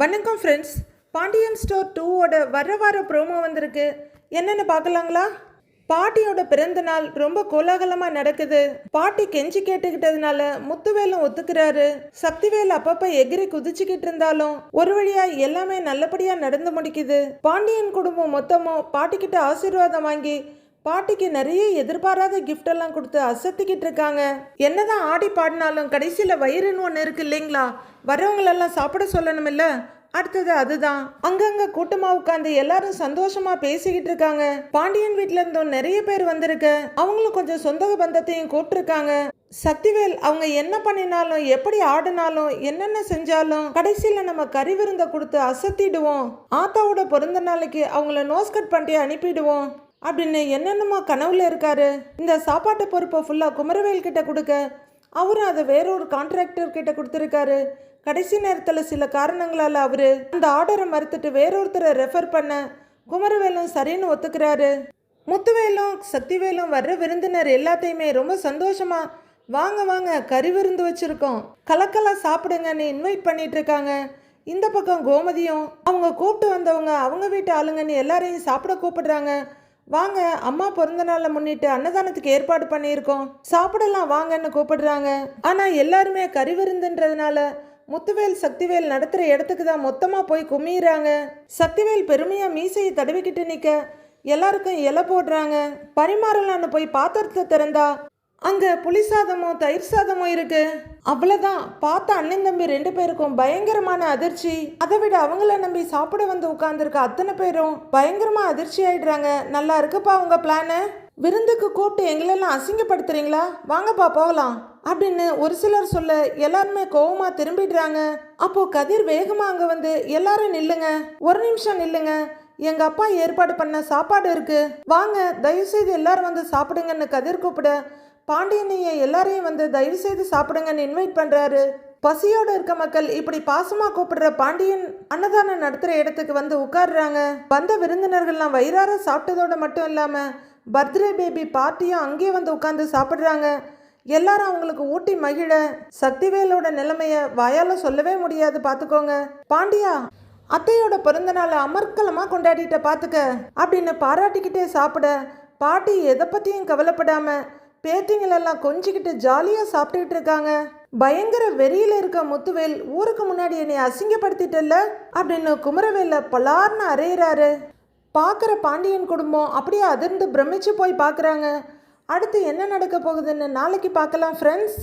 வணக்கம் friends Pandian store டூவோட வர வார ப்ரோமோ வந்திருக்கு. என்னென்னு பார்க்கலாங்களா? பாட்டியோட பிறந்த நாள் ரொம்ப கோலாகலமாக நடக்குது. பாட்டி கெஞ்சி கேட்டுக்கிட்டதுனால முத்துவேலும் ஒத்துக்கிறாரு. சக்திவேல் அப்பப்ப எகிரி குதிச்சுக்கிட்டு இருந்தாலும் ஒரு வழியா எல்லாமே நல்லபடியா நடந்து முடிக்குது. பாண்டியன் குடும்பம் மொத்தமும் பாட்டிக்கிட்ட ஆசீர்வாதம் வாங்கி பாட்டிக்கு நிறைய எதிர்பாராத கிஃப்ட் எல்லாம் கொடுத்து அசத்திக்கிட்டு இருக்காங்க. என்னதான் ஆடி பாடினாலும் கடைசியில் வயிறுன்னு ஒன்று இருக்கு இல்லைங்களா? வரவங்களெல்லாம் சாப்பிட சொல்லணுமில்ல? அடுத்தது அதுதான். அங்கங்க கூட்டமா உட்காந்து எல்லாரும் சந்தோஷமா பேசிக்கிட்டு இருக்காங்க. பாண்டியன் வீட்டுல இருந்தும் நிறைய பேர் வந்திருக்க. அவங்களும் கொஞ்சம் சொந்த பந்தத்தையும் கூப்பிட்டுருக்காங்க. சக்திவேல் அவங்க என்ன பண்ணினாலும் எப்படி ஆடினாலும் என்னென்ன செஞ்சாலும் கடைசியில் நம்ம கறி விருந்தை கொடுத்து அசத்திடுவோம். ஆத்தாவோட பிறந்த நாளைக்கு அவங்கள நோஸ் கட் பண்ணி அனுப்பிடுவோம். அப்படின்னு என்னென்னமோ கனவுல இருக்காரு. இந்த சாப்பாட்டு பொறுப்பை ஃபுல்லாக குமரவேல் கிட்ட கொடுக்க அவரும் அதை வேறொரு கான்ட்ராக்டர் கிட்ட கொடுத்துருக்காரு. கடைசி நேரத்தில் சில காரணங்களால் அவர் அந்த ஆர்டரை மறுத்துட்டு வேறொருத்தரை ரெஃபர் பண்ண குமரவேலும் சரின்னு ஒத்துக்கிறாரு. முத்துவேலும் சக்திவேலும் வர்ற விருந்தினர் எல்லாத்தையுமே ரொம்ப சந்தோஷமா வாங்க வாங்க கறி விருந்து வச்சுருக்கோம். கலக்கலா சாப்பிடுங்கன்னு இன்வைட் பண்ணிட்டு இருக்காங்க இந்த பக்கம் கோமதியும் அவங்க கூப்பிட்டு வந்தவங்க அவங்க வீட்டு ஆளுங்கன்னு எல்லாரையும் சாப்பிட கூப்பிடுறாங்க. வாங்க அம்மா பிறந்த நாளை முன்னிட்டு அன்னதானத்துக்கு ஏற்பாடு பண்ணியிருக்கோம். சாப்பிடலாம் வாங்கன்னு கூப்பிடுறாங்க. ஆனால் எல்லாருமே கறி விருந்துன்றதுனால முத்துவேல் சக்திவேல் நடத்துகிற இடத்துக்கு தான் மொத்தமாக போய் குமியிறாங்க சக்திவேல் பெருமையாக மீசையை தடவிக்கிட்டு நிற்க எல்லாருக்கும் இலை போடுறாங்க. பரிமாறலான்னு போய் பாத்திரத்தை திறந்தா அங்கே புளி சாதமும் தயிர் சாதமும் இருக்கு. அவ்வளோதான் பார்த்த அண்ணன் தம்பி ரெண்டு பேருக்கும் பயங்கரமான அதிர்ச்சி. அதை விட அவங்கள நம்பி சாப்பிட வந்து உட்காந்துருக்க அத்தனை பேரும் பயங்கரமாக அதிர்ச்சி ஆயிடுறாங்க. நல்லா இருக்குப்பா உங்கள் பிளானு விருந்துக்கு கூப்பிட்டு எங்களெல்லாம் அசிங்கப்படுத்துறீங்களா? வாங்கப்பா போகலாம். அப்படின்னு ஒரு சிலர் சொல்ல எல்லாருமே கோவமாக திரும்பிடுறாங்க. அப்போ கதிர் வேகமாக அங்கே வந்து எல்லாரும் நில்லுங்க. ஒரு நிமிஷம் நில்லுங்க. எங்க அப்பா ஏற்பாடு பண்ண சாப்பாடு இருக்கு. வாங்க தயவு செய்து எல்லாரும் வந்து சாப்பிடுங்கன்னு கதிர் கூப்பிட பாண்டியனையை எல்லாரையும் வந்து தயவு செய்து சாப்பிடுங்கன்னு இன்வைட் பண்றாரு. பசியோடு இருக்க மக்கள் இப்படி பாசமாக கூப்பிடுற பாண்டியன் அன்னதானம் நடத்துகிற இடத்துக்கு வந்து உட்காடுறாங்க வந்த விருந்தினர்கள்லாம் வயிறார சாப்பிட்டதோடு மட்டும் இல்லாமல் பர்த்டே பேபி பார்ட்டியும் அங்கேயே வந்து உட்காந்து சாப்பிட்றாங்க. எல்லாரும் அவங்களுக்கு ஊட்டி மகிழ சக்திவேலோட நிலைமைய வாயால சொல்லவே முடியாது பார்த்துக்கோங்க பாண்டியா அத்தையோட பிறந்த நாளை அமர்க்கலமா கொண்டாடிட்ட பார்த்துக்க அப்படின்னு பாராட்டிக்கிட்டே சாப்பிட பாட்டி எதை பற்றியும் கவலைப்படாம பேத்திங்களெல்லாம் கொஞ்சிக்கிட்டு ஜாலியாக சாப்பிட்டுக்கிட்டு இருக்காங்க. பயங்கர வெறியில் இருக்க முத்துவேல் ஊருக்கு முன்னாடி என்னை அசிங்கப்படுத்திட்டல்ல? அப்படின்னு குமரவேல பலார்னு அறையிறாரு. பார்க்குற பாண்டியன் குடும்பம் அப்படியே அதிர்ந்து பிரமிச்சு போய் பார்க்குறாங்க. அடுத்து என்ன நடக்க போகுதுன்னு நாளைக்கு பார்க்கலாம் ஃப்ரெண்ட்ஸ்